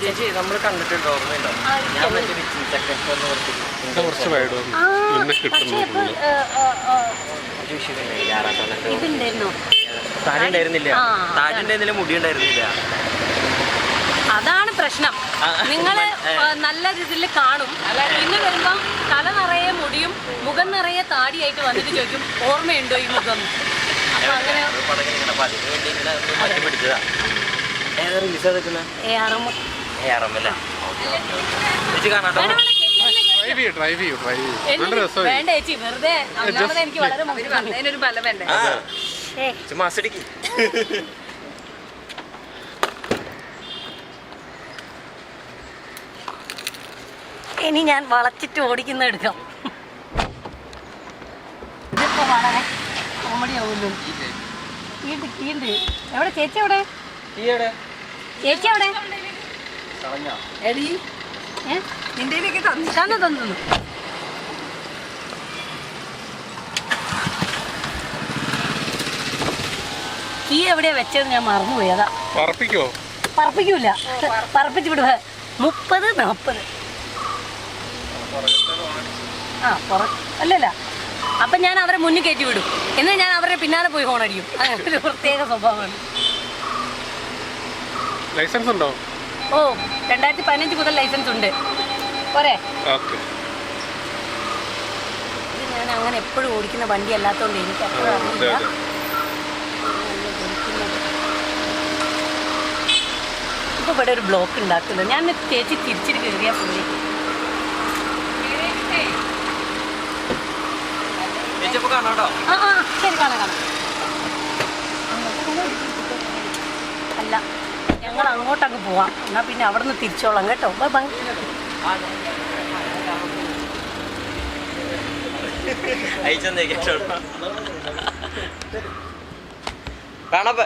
ചേച്ചി നമ്മൾ കണ്ടിട്ടുണ്ട് ഓർമ്മയുണ്ടോ? ഞാൻ മറ്റേ കുറച്ച് വൈഡ്. കിട്ടുന്നു ഇതുണ്ടായിരുന്നോ താടി ഉണ്ടായിരുന്നില്ല താടി ഉണ്ടായിരുന്നില്ല മുടി ഉണ്ടായിരുന്നില്ല അതാണ് പ്രശ്നം. നിങ്ങൾ നിങ്ങൾ നല്ല രീതിയിൽ കാണും. പിന്നെ വരുമ്പം തല നിറയെ മുടിയും മുഖം നിറയെ താടിയായിട്ട് വന്നിട്ട് ചോദിക്കും ഓർമ്മയുണ്ടോ ഈ മുഖം? അപ്പൊ അങ്ങനെ ചേച്ചി കാണാട്ടോ. ഡ്രൈവ് ചെയ്യൂ ഡ്രൈവ് ചെയ്യൂ ഡ്രൈവ് ചെയ്യൂ. നല്ല എനിക്ക് രസമായി. വേണ്ട ചേച്ചി വെറുതെ. ഒന്നാമത് എനിക്ക് വളരെ മുഖം അതിനൊരു ബലം വേണ്ടേ ആ. ഏ. ചുമ്മാ അസടിക്ക്. ഇനി ഞാൻ വളച്ചിട്ട് ഓടിക്കുന്ന എടുക്കാം. ഇതിപ്പോ വളരെ കോമഡി ആവുന്നു. എവിടെ ചേച്ചി എവിടെ? ഈ എവിടെ? എടി. അവിടെ തന്നു. തന്നു തന്നു കീ എവിടെയാ വെച്ചത് ഞാൻ മറന്നുപോയി അതാ. പറപ്പിക്കോ? പറപ്പിക്കൂല. പറപ്പിച്ചു വിടുക മുപ്പത് നാൽപ്പത് ആ പുറ അല്ലല്ല. അപ്പം ഞാൻ അവരെ മുന്നിൽ കയറ്റി വിടും. എന്നിട്ട് ഞാൻ അവരുടെ പിന്നാലെ പോയി ഹോണടിക്കും അങ്ങനെ ഒരു പ്രത്യേക സ്വഭാവമാണ്. ലൈസൻസ് ഉണ്ടോ? ഓ രണ്ടായിരത്തി പതിനഞ്ച് മുതൽ ലൈസൻസ് ഉണ്ട്. പോരെ? ഓക്കെ ഇത് ഞാൻ അങ്ങനെ എപ്പോഴും ഓടിക്കുന്ന വണ്ടി അല്ലാത്തതുകൊണ്ട് എനിക്ക് അറിയില്ല ഇപ്പൊ ഇവിടെ ഒരു ബ്ലോക്ക് ഉണ്ടാക്കുന്നത് ഞാൻ ചേച്ചി തിരിച്ചിട്ട് കയറിയാ പോയി ചേച്ചി അപ്പൊ ആ ആ ശരി കാണാം കാണാം. അല്ല. ഞങ്ങൾ അങ്ങോട്ടങ്ങ് പോവാം. എന്നാ പിന്നെ അവിടെ നിന്ന് തിരിച്ചോളാം കേട്ടോ. ബൈ ബൈ അയച്ചെന്നേ കേട്ടോ കാണാപ്പ